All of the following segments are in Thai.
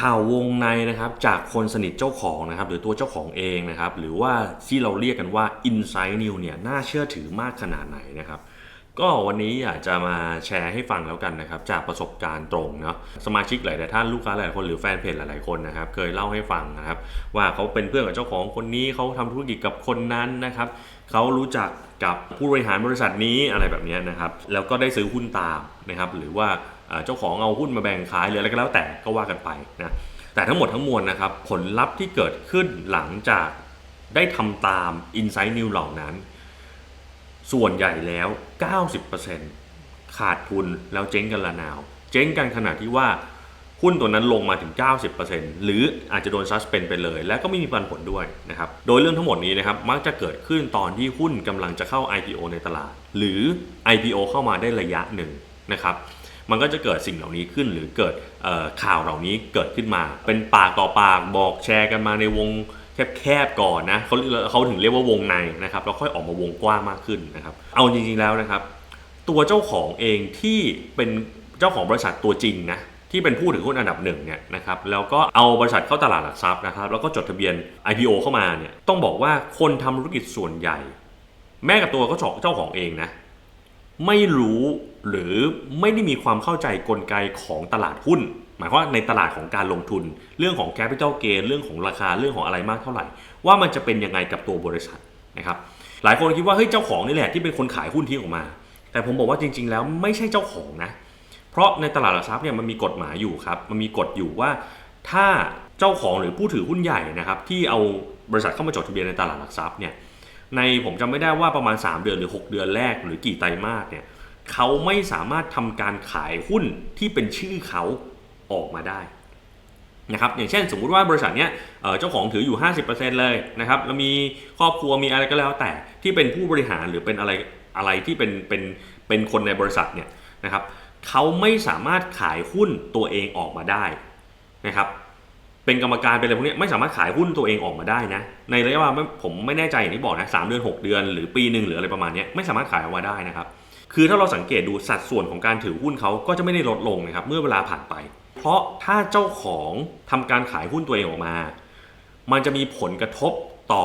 ข่าววงในนะครับจากคนสนิทเจ้าของนะครับหรือตัวเจ้าของเองนะครับหรือว่าที่เราเรียกกันว่า Inside New เนี่ยน่าเชื่อถือมากขนาดไหนนะครับก็วันนี้อยากจะมาแชร์ให้ฟังแล้วกันนะครับจากประสบการณ์ตรงเนาะสมาชิกหลายท่านลูกค้าหลายคนหรือแฟนเพจหลายๆคนนะครับเคยเล่าให้ฟังนะครับว่าเขาเป็นเพื่อนกับเจ้าของคนนี้เขาทำธุรกิจกับคนนั้นนะครับเขารู้จักกับผู้บริหารบริษัทนี้อะไรแบบเนี้ยนะครับแล้วก็ได้ซื้อหุ้นตามนะครับหรือว่า เจ้าของเอาหุ้นมาแบ่งขายหรืออะไรก็แล้วแต่ก็ว่ากันไปนะแต่ทั้งหมดทั้งมวลนะครับ ผลลัพธ์ที่เกิดขึ้นหลังจากได้ทำตาม Insight New เหล่านั้น ส่วนใหญ่แล้ว 90%ขาดทุนแล้วเจ๊งกันละนาว เจ๊งกันขนาดที่ว่าหุ้นตัวนั้นลงมาถึง 90%หรืออาจจะโดนซัสเพนไปเลย และก็ไม่มีปันผลด้วยนะครับ โดยเรื่องทั้งหมดนี้นะครับ มักจะเกิดขึ้นตอนที่หุ้นกำลังจะเข้า IPO ในตลาด หรือ IPO เข้ามาได้ระยะหนึ่งนะครับ มันก็จะเกิดสิ่งเหล่านี้ขึ้นหรือเกิดข่าวเหล่านี้เกิดขึ้นมา เป็นปากต่อปากบอกแชร์กันมาในวงแคบๆก่อนนะเขาเขาถึงเรียกว่าวงในนะครับแล้วค่อยออกมาวงกว้างมากขึ้นนะครับ เอาจริงๆแล้วนะครับ ตัวเจ้าของเองที่เป็นเจ้าของบริษัทตัวจริงนะที่เป็นผู้ถือหุ้นอันดับหนึ่งเนี่ยนะครับแล้วก็เอาบริษัทเข้าตลาดหลักทรัพย์นะครับ แล้วก็จดทะเบียน IPO เข้ามาเนี่ยต้องบอกว่าคนทำธุรกิจส่วนใหญ่ แม้กับตัวก็เจ้าของเองนะ ไม่รู้ หรือไม่ได้มีความเข้าใจกลไกของตลาดหุ้น หมายความว่าในตลาดของการลงทุน เรื่องของแคปิตอลเกนเรื่องของราคาเรื่องของอะไรมากเท่าไหร่ ว่ามันจะเป็นยังไงกับตัวบริษัทนะครับหลายคนคิดว่าเฮ้ยเจ้าของนี่แหละที่เป็นคนขายหุ้นทิ้งออกมา แต่ผมบอกว่าจริง ๆ แล้วไม่ใช่เจ้าของนะเพราะในตลาดหลักทรัพย์เนี่ยมันมีกฎหมายอยู่ครับมันมีกฎอยู่ว่า ถ้าเจ้าของหรือผู้ถือหุ้นใหญ่นะครับที่เอาบริษัทเข้ามาจดทะเบียนในตลาดหลักทรัพย์เนี่ยในผมจำไม่ได้ว่าประมาณ 3 เดือนหรือ 6 เดือนแรกหรือกี่ไตรมาสเนี่ย เขาไม่สามารถทำการขายหุ้นที่เป็นชื่อเขาออกมาได้นะครับอย่างเช่นสมมุติว่าบริษัทเนี้ยเจ้าของถืออยู่ 50%เลยนะครับแล้วมีครอบครัวมีอะไรก็แล้วแต่ที่เป็นผู้บริหารหรือเป็นอะไรอะไรที่เป็นเป็นเป็นคนในบริษัทเนี่ยนะครับเขาไม่สามารถขายหุ้นตัวเองออกมาได้นะครับเป็นกรรมการเป็นอะไรพวกนี้ไม่สามารถขายหุ้นตัวเองออกมาได้นะในระยะเวลาผมไม่แน่ใจอย่างที่บอกนะสามเดือน 6 เดือน หรือปีหนึ่งหรืออะไรประมาณนี้ไม่สามารถขายออกมาได้นะครับ คือถ้าเราสังเกตดูสัดส่วนของการถือหุ้นเขาก็จะไม่ได้ลดลงนะครับ เมื่อเวลาผ่านไป เพราะถ้าเจ้าของทำการขายหุ้นตัวเองออกมา มันจะมีผลกระทบต่อ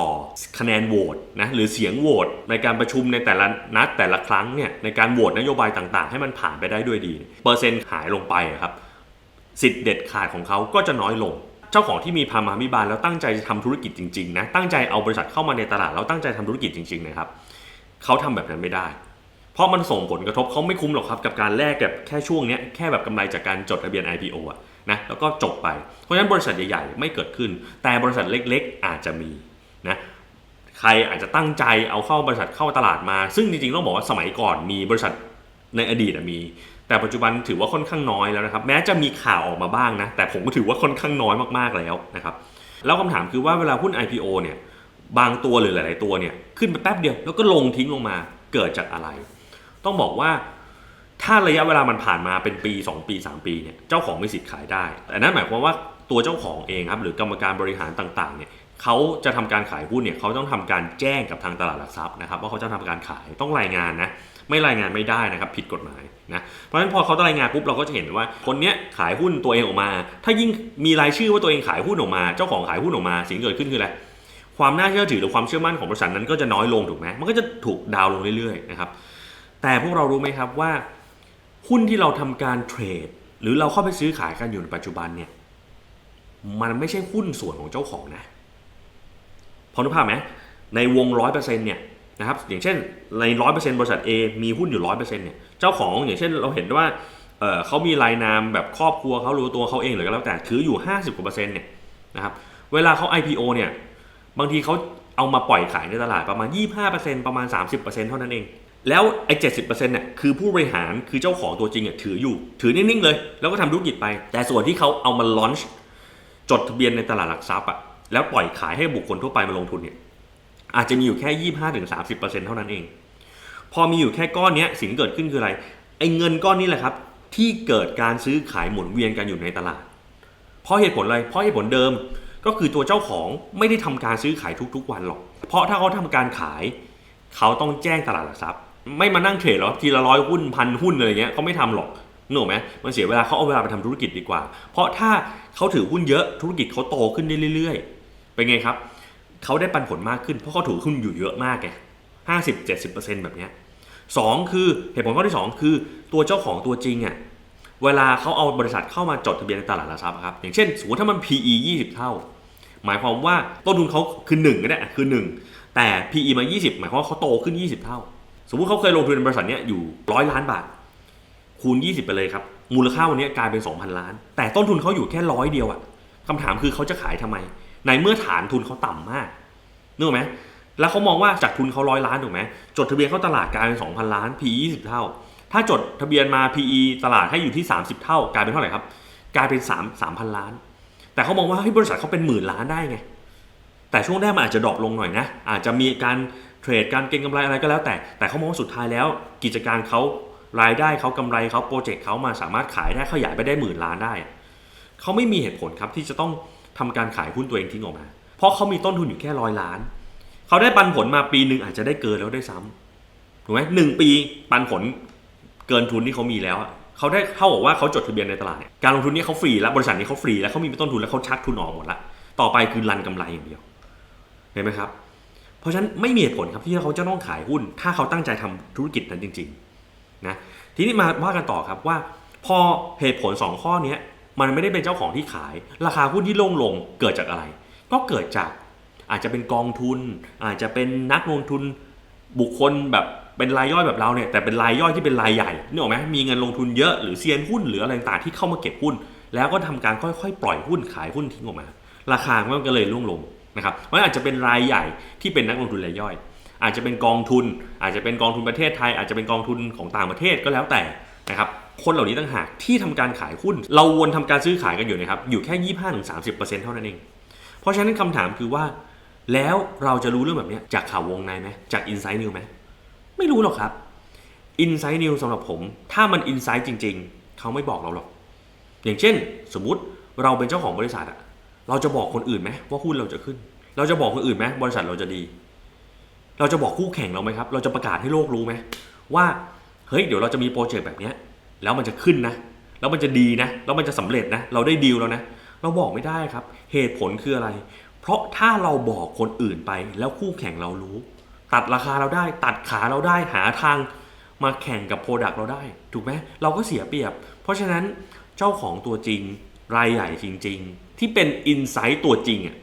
คะแนนโหวตนะหรือเสียงโหวตในการประชุมในแต่ละนัดแต่ละครั้งเนี่ยในการโหวตนโยบายต่างๆ ให้มันผ่านไปได้ด้วยดี เปอร์เซ็นต์หายลงไปครับสิทธิ์เด็ดขาดของเขาก็จะน้อยลง เจ้าของที่มีพามามิบาลแล้วตั้งใจจะทำธุรกิจจริงๆนะตั้งใจเอาบริษัทเข้ามาในตลาดแล้วตั้งใจทำธุรกิจจริงๆนะครับเขาทำแบบนั้นไม่ได้ เพราะมันส่งผลกระทบเขาไม่คุ้มหรอกครับกับการแลกแบบแค่ช่วงเนี้ยแค่แบบกำไรจากการจดทะเบียน IPO อะนะแล้วก็จบไปเพราะฉะนั้นบริษัทใหญ่ๆ ไม่เกิดขึ้น แต่บริษัทเล็กๆ อาจจะมีนะใครอาจจะตั้งใจเอาเข้าบริษัทเข้าตลาดมา ซึ่งจริงๆต้องบอกว่าสมัยก่อนมีบริษัทในอดีตมี แต่ปัจจุบันถือว่าค่อนข้างน้อยแล้วนะครับ แม้จะมีข่าวออกมาบ้างนะ แต่ผมก็ถือว่าค่อนข้างน้อยมากๆแล้วนะครับ แล้วคำถามคือว่าเวลาหุ้น IPO เนี่ย บางตัวหรือหลาย ๆ ตัวเนี่ย ขึ้นไปแป๊บเดียวแล้วก็ลงทิ้งลงมา เกิดจากอะไร ต้องบอกว่า ถ้าระยะเวลามันผ่านมาเป็นปี 2 ปี 3 ปีเนี่ยเจ้าของมีสิทธิ์ขายได้ แต่นั่นหมายความว่าตัวเจ้าของเองครับหรือกรรมการบริหารต่างๆเนี่ยเขาจะทำการขายหุ้นเนี่ยเขาต้องทำการแจ้งกับทางตลาดหลักทรัพย์นะครับว่าเขาจะทำการขายต้องรายงานนะไม่รายงานไม่ได้นะครับผิดกฎหมายนะเพราะฉะนั้นพอเขารายงานปุ๊บเราก็จะเห็นว่าคนเนี้ยขายหุ้นตัวเองออกมา ถ้ายิ่งมีรายชื่อว่าตัวเองขายหุ้นออกมา เจ้าของขายหุ้นออกมา สิ่งเกิดขึ้นคืออะไรความน่าเชื่อถือหรือความเชื่อมั่นของบริษัทนั้นก็จะน้อยลงถูกไหมมันก็จะถูกดาวลงเรื่อยๆนะครับ แต่พวกเรารู้ไหมครับว่า หุ้นที่เราทำการเทรด หรือเราเข้าไปซื้อขายกันอยู่ในปัจจุบันเนี่ยมันไม่ใช่หุ้นส่วนของเจ้าของนะพอนึกภาพไหมในวงร้อยเปอร์เซ็นต์เนี่ยนะครับอย่างเช่นในร้อยเปอร์เซ็นต์บริษัท A มีหุ้นอยู่ร้อยเปอร์เซ็นต์เนี่ยเจ้าของอย่างเช่นเราเห็นว่าเเขามีรายนามแบบครอบครัวเขารือตัวเขาเองหรือก็แล้วแต่ถืออยู่ 50กว่าเปอร์เซ็นต์เนี่ยนะครับเวลาเขา IPO เนี่ยบางทีเขาเอามาปล่อยขายในตลาดประมาณ 25%ประมาณ 30%เท่านั้นเอง แล้วไอ้เจ็ดสิบเปอร์เซ็นต์เนี่ยคือผู้บริหารคือเจ้าของตัวจริงอะถืออยู่ ถือนิ่งๆเลย แล้วก็ทำธุรกิจไป แต่ส่วนที่เขาเอามาลอนช์จดทะเบียนในตลาดหลักทรัพย์อะแล้วปล่อยขายให้บุคคลทั่วไปมาลงทุนเนี่ยอาจจะมีอยู่แค่ยี่ห้าถึงสามสิบเปอร์เซ็นต์เท่านั้นเอง พอมีอยู่แค่ก้อนเนี้ยสิ่งที่เกิดขึ้นคืออะไรไอ้เงินก้อนนี้แหละครับ ที่เกิดการซื้อขายหมุนเวียนกันอยู่ในตลาด เพราะเหตุผลอะไรเพราะเหตุผลเดิมก็คือตัวเจ้าของไม่ได้ทำการซื้อขายทุกๆวันหรอก เพราะถ้าเขาทำการขาย เขาต้องแจ้งตลาดหลักทรัพย์ ไม่มานั่งเทรดหรอกทีละร้อยหุ้นพันหุ้นอะไรเงี้ยเขาไม่ทำหรอกนึกออกไหมมันเสียเวลาเขาเอาเวลาไปทำธุรกิจดีกว่า เพราะถ้าเขาถือหุ้นเยอะธุรกิจเขาโตขึ้นได้เรื่อยๆ เป็นไงครับเขาได้ปันผลมากขึ้นเพราะเขาถือหุ้นอยู่เยอะมากไงห้าสิบเจ็ดสิบเปอร์เซ็นต์แบบเนี้ยสองคือเหตุผลข้อที่สองคือตัวเจ้าของตัวจริงอะเวลาเขาเอาบริษัทเข้ามาจดทะเบียนในตลาดหลักทรัพย์ครับอย่างเช่นสมมติถ้ามัน PE 20 เท่า หมายความว่าต้นทุนเขาคือ1ก็ได้อะคือ 1 แต่ PE มา 20 หมายความว่าเขาโตขึ้น 20 เท่า สมมติเขาเคยลงทุนในบริษัทเนี้ยอยู่ร้อยล้านบาท คูณ 20 ไปเลยครับ มูลค่าวันนี้กลายเป็น 2,000 ล้าน แต่ต้นทุนเขาอยู่แค่ร้อยเดียวอะคำถามคือเขาจะขายทำไม ในเมื่อฐานทุนเขาต่ำมากนึกไหมแล้วเขามองว่าจากทุนเขาร้อยล้านถูกไหมจดทะเบียนเข้าตลาดกลายเป็น 2,000 ล้าน PE 20 เท่า ถ้าจดทะเบียนมา PE ตลาดให้อยู่ที่ 30 เท่ากลายเป็นเท่าไหร่ครับ กลายเป็น 3 3,000 ล้าน แต่เขามองว่าเฮ้บริษัทเขาเป็นหมื่นล้านได้ไงแต่ช่วงแรกมันอาจจะดรอปลงหน่อยนะ อาจจะมีการ รดการเก็งกำไรอะไรก็แล้วแต่ แต่เขามองว่าสุดท้ายแล้ว กิจการเขารายได้เขากำไรเขาโปรเจกต์เขามาสามารถขายได้ขยายไปได้หมื่นล้านได้ เขาไม่มีเหตุผลครับที่จะต้องทำการขายหุ้นตัวเองทิ้งออกมา เพราะเขามีต้นทุนอยู่แค่ร้อยล้าน เขาได้ปันผลมาปีหนึ่งอาจจะได้เกินแล้วได้ซ้ำถูกไหมหนึ่งปีปันผลเกินทุนที่เขามีแล้วเขาได้เท่ากับว่าเขาจดทะเบียนในตลาดเนี่ยการลงทุนนี้เขาฟรีแล้วบริษัทนี้เขาฟรีแล้วเขามีต้นทุนแล้วเขาชักทุนออกหมดละต่อไปคือรันกำไรอย่างเดียวเห็นไหมครับ เพราะฉะนั้นไม่มีเหตุผลครับที่เขาจะต้องขายหุ้น ถ้าเขาตั้งใจทำธุรกิจนั้นจริงๆนะทีนี้มาว่ากันต่อครับว่า พอเหตุผล 2 ข้อนี้มันไม่ได้เป็นเจ้าของที่ขาย ราคาหุ้นที่ลงลงเกิดจากอะไร ก็เกิดจากอาจจะเป็นกองทุน อาจจะเป็นนักลงทุนบุคคลแบบเป็นรายย่อยแบบเราเนี่ยแต่เป็นรายย่อยที่เป็นรายใหญ่นึกออกไหมมีเงินลงทุนเยอะหรือเซียนหุ้นหรืออะไรต่างๆที่เข้ามาเก็บหุ้น แล้วก็ทำการค่อยๆ ปล่อยหุ้นขายหุ้นทิ้งออกมา ราคามันก็เลยร่วงลง นะครับมันอาจจะเป็นรายใหญ่ที่เป็นนักลงทุนรายย่อย อาจจะเป็นกองทุน อาจจะเป็นกองทุนประเทศไทย อาจจะเป็นกองทุนของต่างประเทศก็แล้วแต่นะครับคนเหล่านี้ต่างหากที่ทำการขายหุ้น เราวนทำการซื้อขายกันอยู่นะครับอยู่แค่25-30%เท่านั้นเอง เพราะฉะนั้นคำถามคือว่า แล้วเราจะรู้เรื่องแบบนี้จากข่าววงในไหมจาก Inside News ไหมไม่รู้หรอกครับ Inside News สำหรับผม ถ้ามัน Inside จริง ๆ เขาไม่บอกเราหรอก อย่างเช่น สมมุติเราเป็นเจ้าของบริษัทอะ เราจะบอกคนอื่นไหมว่าหุ้นเราจะขึ้น เราจะบอกคนอื่นไหมบริษัทเราจะดี เราจะบอกคู่แข่งเราไหมครับ เราจะประกาศให้โลกรู้ไหมว่าเฮ้ยเดี๋ยวเราจะมีโปรเจกต์แบบนี้แล้วมันจะขึ้นนะ แล้วมันจะดีนะ แล้วมันจะสำเร็จนะ เราได้ดีลแล้วนะ เราบอกไม่ได้ครับ เหตุผลคืออะไร เพราะถ้าเราบอกคนอื่นไปแล้วคู่แข่งเรารู้ ตัดราคาเราได้ ตัดขาเราได้หาทางมาแข่งกับโปรดักต์เราได้ ถูกไหมเราก็เสียเปรียบ เพราะฉะนั้นเจ้าของตัวจริง รายใหญ่จริง ๆ ที่เป็นอินไซต์ตัวจริงอะ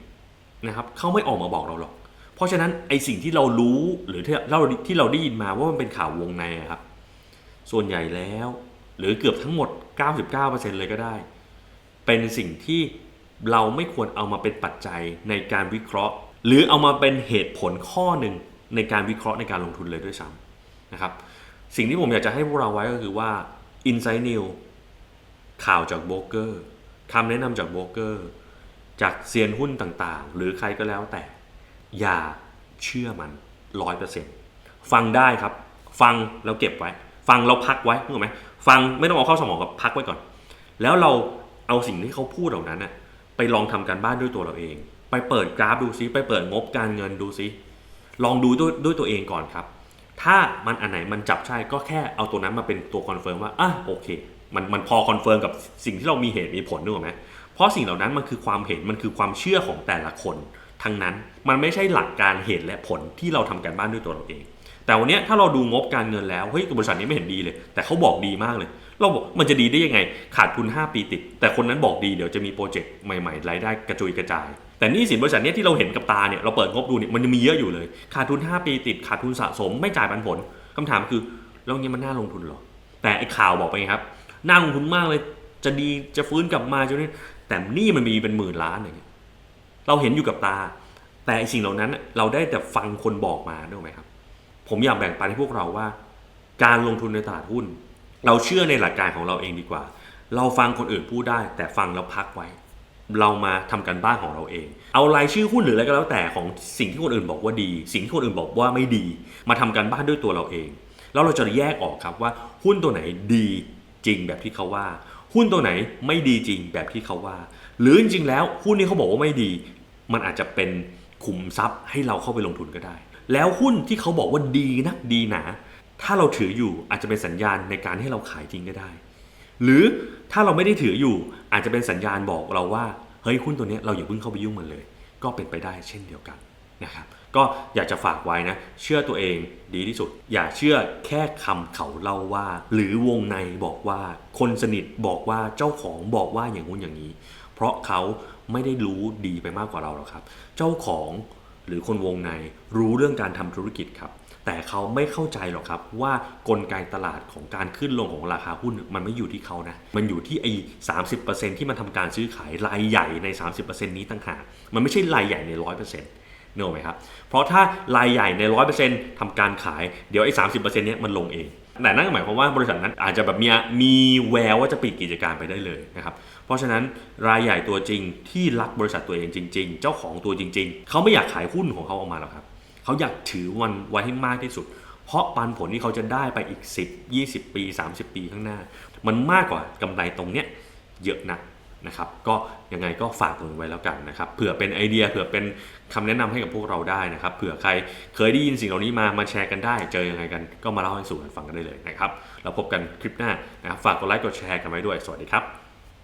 นะครับเขาไม่ออกมาบอกเราหรอก เพราะฉะนั้นไอสิ่งที่เรารู้หรือที่เราที่เราได้ยินมาว่ามันเป็นข่าววงในครับ ส่วนใหญ่แล้ว หรือเกือบทั้งหมด 99%เลยก็ได้ เป็นสิ่งที่เราไม่ควรเอามาเป็นปัจจัยในการวิเคราะห์ หรือเอามาเป็นเหตุผลข้อหนึ่งในการวิเคราะห์ในการลงทุนเลยด้วยซ้ำนะครับ สิ่งที่ผมอยากจะให้พวกเราไว้ก็คือว่า Inside News ข่าวจากโบรกเกอร์ คำแนะนำจากโบรกเกอร์ จากเซียนหุ้นต่างๆ หรือใครก็แล้วแต่ อย่าเชื่อมันร้อยเปอร์เซ็นต์ฟังได้ครับ ฟังแล้วเก็บไว้ ฟังแล้วพักไว้ถูกไหมฟังไม่ต้องเอาเข้าสมองกับพักไว้ก่อน แล้วเราเอาสิ่งที่เขาพูดเหล่านั้นน่ะไปลองทำการบ้านด้วยตัวเราเอง ไปเปิดกราฟดูซิไปเปิดงบการเงินดูซิลองดูด้วยด้วยตัวเองก่อนครับ ถ้ามันอันไหนมันจับใช่ก็แค่เอาตัวนั้นมาเป็นตัวคอนเฟิร์มว่าอะโอเค มันมันพอคอนเฟิร์มกับสิ่งที่เรามีเหตุมีผลนึกออกไหมเพราะสิ่งเหล่านั้นมันคือความเห็นมันคือความเชื่อของแต่ละคนทั้งนั้นมันไม่ใช่หลักการเหตุและผลที่เราทำการบ้านด้วยตัวเราเอง แต่วันนี้ถ้าเราดูงบการเงินแล้วเฮ้ยบริษัทนี้ไม่เห็นดีเลย แต่เขาบอกดีมากเลย เราบอกมันจะดีได้ยังไง ขาดทุน 5 ปีติด แต่คนนั้นบอกดีเดี๋ยวจะมีโปรเจกต์ใหม่ๆรายได้กระจุยกระจาย แต่นี่สินบริษัทนี้ที่เราเห็นกับตาเนี่ยเราเปิดงบดูเนี่ยมันมีเยอะอยู่เลย ขาดทุน 5 ปีติด ขาดทุนสะสมไม่จ่ายปันผลคำถามคือแล้วนี้มันน่าลงทุนหรอแต่ไอ้ข่าวบอกไปครับ น่าลงทุนมากเลย จะดีจะฟื้นกลับมาจนนี่แต่นี่มันมีเป็นหมื่นล้านอย่างเงี้ยเราเห็นอยู่กับตา แต่สิ่งเหล่านั้นเราได้แต่ฟังคนบอกมาด้ไหมครับ ผมอยากแบ่งปันให้พวกเราว่า การลงทุนในตลาดหุ้น เราเชื่อในหลักการของเราเองดีกว่า เราฟังคนอื่นพูดได้ แต่ฟังแล้วพักไว้ เรามาทำกันบ้านของเราเอง เอารายชื่อหุ้นหรืออะไรก็แล้วแต่ของสิ่งที่คนอื่นบอกว่าดี สิ่งที่คนอื่นบอกว่าไม่ดี มาทำกันบ้านด้วยตัวเราเอง แล้วเราจะแยกออกครับว่าหุ้นตัวไหนดี จริงแบบที่เขาว่า หุ้นตัวไหนไม่ดีจริงแบบที่เขาว่า หรือจริงๆแล้วหุ้นนี้เขาบอกว่าไม่ดี มันอาจจะเป็นขุมทรัพย์ให้เราเข้าไปลงทุนก็ได้ แล้วหุ้นที่เขาบอกว่าดีนักดีหนาถ้าเราถืออยู่อาจจะเป็นสัญญาณในการให้เราขายจริงก็ได้ หรือถ้าเราไม่ได้ถืออยู่อาจจะเป็นสัญญาณบอกเราว่าเฮ้ยหุ้นตัวนี้เราอย่าเพิ่งเข้าไปยุ่งมันเลย ก็เป็นไปได้เช่นเดียวกัน นะครับก็อยากจะฝากไว้นะ เชื่อตัวเองดีที่สุด อย่าเชื่อแค่คำเขาเล่าว่า หรือวงในบอกว่า คนสนิทบอกว่าเจ้าของบอกว่าอย่างงู้นอย่างนี้ เพราะเขาไม่ได้รู้ดีไปมากกว่าเราหรอกครับ เจ้าของหรือคนวงในรู้เรื่องการทำธุรกิจครับ แต่เขาไม่เข้าใจหรอกครับว่ากลไกตลาดของการขึ้นลงของราคาหุ้นมันไม่อยู่ที่เขานะ มันอยู่ที่ไอ้สาที่มันทำการซื้อขายรายใหญ่ใน 30%นี้ต่างหากมันไม่ใช่รายใหญ่ใน 100% เนกอะไหมครับ เพราะถ้ารายใหญ่ใน 100%ทำการขายเดี๋ยวไอ้30%เนี้ยมันลงเองแต่นั่นก็หมายความว่าบริษัทนั้นอาจจะแบบมีมีแววว่าจะปิดกิจการไปได้เลยนะครับเพราะฉะนั้นรายใหญ่ตัวจริงที่รักบริษัทตัวเองจริง ๆ เจ้าของตัวจริง ๆ เขาไม่อยากขายหุ้นของเขาออกมาหรอกครับเขาอยากถือมันไว้ให้มากที่สุด เพราะปันผลที่เขาจะได้ไปอีก 10 20 ปี 30 ปีข้างหน้า มันมากกว่ากำไรตรงเนี้ยเยอะนะ นะครับก็ยังไงก็ฝากตรงนี้ไว้แล้วกันนะครับเผื่อเป็นไอเดียเผื่อเป็นคำแนะนำให้กับพวกเราได้นะครับเผื่อใครเคยได้ยินสิ่งเหล่านี้มามาแชร์กันได้ เจอยังไงกันก็มาเล่าให้สู่กันฟังกันได้เลยนะครับเราพบกันคลิปหน้านะครับฝากกดไลค์กดแชร์กันไว้ด้วยสวัสดีครับ